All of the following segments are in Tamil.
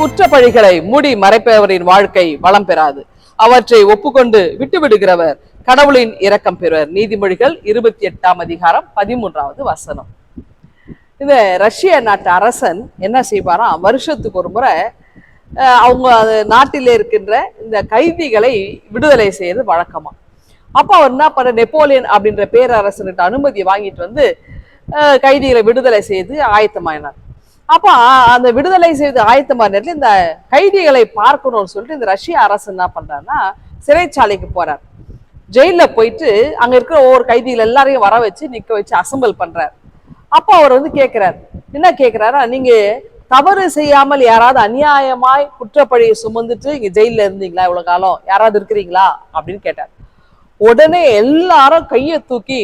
குற்றப்பழிகளை மூடி மறைப்பவரின் வாழ்க்கை வளம் பெறாது. அவற்றை ஒப்புக்கொண்டு விட்டுவிடுகிறவர் கடவுளின் இரக்கம் பெறுவர். நீதிமொழிகள் இருபத்தி எட்டாம் அதிகாரம் பதிமூன்றாவது வசனம். இந்த ரஷ்ய நாட்டு அரசன் என்ன செய்வாராம் வருஷத்துக்கு ஒரு முறை அவங்க நாட்டிலே இருக்கின்ற இந்த கைதிகளை விடுதலை செய்யறது வழக்கமா? அப்போ அவர் என்ன பண்ண? நெப்போலியன் அப்படின்ற பேரரசன்கிட்ட அனுமதி வாங்கிட்டு வந்து கைதிகளை விடுதலை செய்து ஆயத்தமாயினார். அப்போ அந்த விடுதலை செய்து ஆயத்தமான நேரத்தில் இந்த கைதிகளை பார்க்கணும்னு சொல்லிட்டு இந்த ரஷ்ய அரசு என்ன பண்றாருன்னா சிறைச்சாலைக்கு போறார். ஜெயிலில் போயிட்டு அங்க இருக்கிற ஒவ்வொரு கைதிகள் எல்லாரையும் வர வச்சு நிற்க வச்சு அசம்பிள் பண்ணுறார் அப்போ அவர் வந்து கேட்குறார் என்ன கேட்குறாரா நீங்க தவறு செய்யாமல் யாராவது அநியாயமாய் குற்றப்பழியை சுமந்துட்டு இங்க ஜெயில இருந்தீங்களா இவ்வளோ காலம்? யாராவது இருக்கிறீங்களா? அப்படின்னு கேட்டார். உடனே எல்லாரும் கையை தூக்கி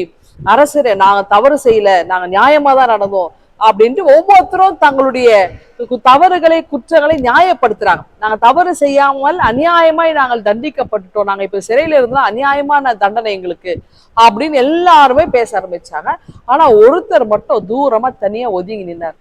அரசரே நாங்கள் தவறு செய்யல நாங்கள் நியாயமா தான் நடந்தோம். அப்படின்ட்டு ஒவ்வொருத்தரும் தங்களுடைய தவறுகளை குற்றங்களை நியாயப்படுத்துறாங்க. நாங்க தவறு செய்யாமல் அநியாயமாய் நாங்கள் தண்டிக்கப்பட்டுட்டோம். நாங்க இப்ப சிறையில இருந்தோம். அநியாயமான தண்டனை எங்களுக்கு அப்படின்னு எல்லாருமே பேச ஆரம்பிச்சாங்க. ஆனா ஒருத்தர் மட்டும் தூரமா தனியா ஒதுங்கி நின்னார்.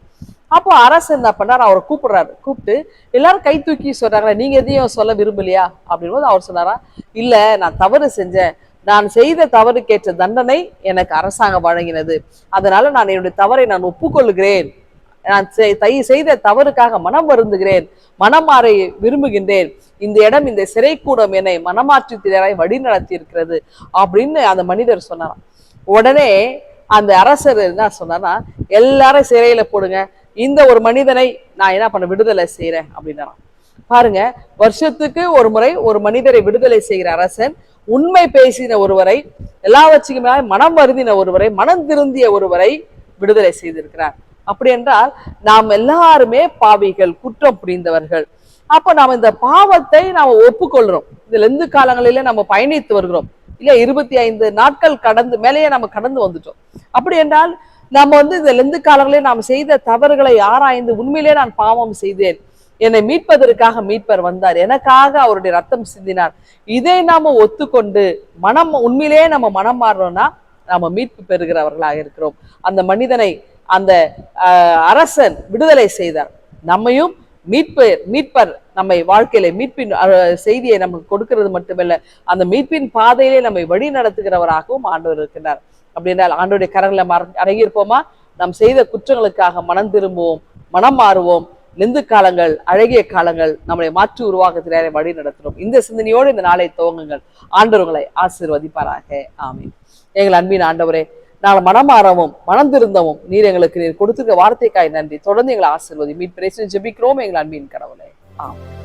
அப்போ அரசு என்ன பண்ணார்? அவரை கூப்பிடுறாரு. கூப்பிட்டு எல்லாரும் கை தூக்கி சொல்றாங்களே நீங்க எதையும் சொல்ல விரும்பலையா? அப்படின் போது அவர் சொன்னாரா இல்ல நான் தவறு செஞ்சேன். நான் செய்த தவறுக்கேற்ற தண்டனை எனக்கு அரசாங்கம் வழங்கினது. அதனால நான் என்னுடைய தவறை நான் ஒப்புக்கொள்கிறேன் நான் செய்- செய்த தவறுக்காக மனம் வருந்துகிறேன். மனம் மாற விரும்புகின்றேன். இந்த இடம் இந்த சிறைக்கூடம் என்னை மனமாற்றி திறராய் வழி நடத்தி இருக்கிறது அப்படின்னு அந்த மனிதர் சொன்னாராம். உடனே அந்த அரசர் என்ன சொன்னார்னா எல்லாரும் சிறையில போடுங்க. இந்த ஒரு மனிதனை நான் என்ன பண்ண விடுதலை செய்யறேன் அப்படின்னாராம். பாருங்க வருஷத்துக்கு ஒரு முறை ஒரு மனிதரை விடுதலை செய்கிற அரசன் உண்மை பேசின ஒருவரை எல்லாவற்றுக்குமே மனம் வருந்தின ஒருவரை மனம் திருந்திய ஒருவரை விடுதலை செய்திருக்கிறார். அப்படி என்றால் நாம் எல்லாருமே பாவிகள் குற்றம் புரிந்தவர்கள். அப்ப நாம் இந்த பாவத்தை நாம் ஒப்புக்கொள்றோம் இதுல இருந்து காலங்களில நம்ம பயணித்து வருகிறோம். இல்ல இருபத்தி ஐந்து நாட்கள் கடந்து மேலேயே நம்ம கடந்து வந்துட்டோம். அப்படி என்றால் நம்ம வந்து இந்த லெந்து காலங்களே நாம் செய்த தவறுகளை ஆராய்ந்து உண்மையிலே நான் பாவம் செய்தேன். என்னை மீட்பதற்காக மீட்பர் வந்தார். எனக்காக அவருடைய ரத்தம் சிந்தினார். இதை நாம ஒத்துக்கொண்டு மனம் உண்மையிலேயே நம்ம மனம் மாறணும்னா நாம மீட்பு பெறுகிறவர்களாக இருக்கிறோம். அந்த மனிதனை அந்த ஆஹ், அரசன் விடுதலை செய்தார். நம்மையும் மீட்பு மீட்பர் நம்மை வாழ்க்கையில மீட்பின் அஹ், செய்தியை நமக்கு கொடுக்கிறது மட்டுமல்ல அந்த மீட்பின் பாதையிலே நம்மை வழி நடத்துகிறவராகவும் ஆண்டவர் இருக்கிறார். அப்படி என்றால் ஆண்டோடைய கரங்களை மற அடங்கியிருப்போமா? நாம் செய்த குற்றங்களுக்காக மனம் திரும்புவோம் மனம் மாறுவோம் நெந்து காலங்கள் அழகிய காலங்கள் நம்மளை மாற்றி உருவாக்கத்திலே வழி நடத்துறோம் இந்த சிந்தனையோடு இந்த நாளை துவங்குங்கள். ஆண்டவர்களை ஆசீர்வதிப்பாராக. ஆமீன். எங்கள் அன்பின் ஆண்டவரே நாங்கள் மனம் மாறவும் மனம் திருந்தவும் நீர் எங்களுக்கு நீர் கொடுத்துருக்க வார்த்தைக்காய் நன்றி. தொடர்ந்து எங்களை ஆசீர்வதி. மீட் பிரேசன் ஜெபிக்கிறோம் எங்கள் அன்பின் கடவுளை. ஆமாம்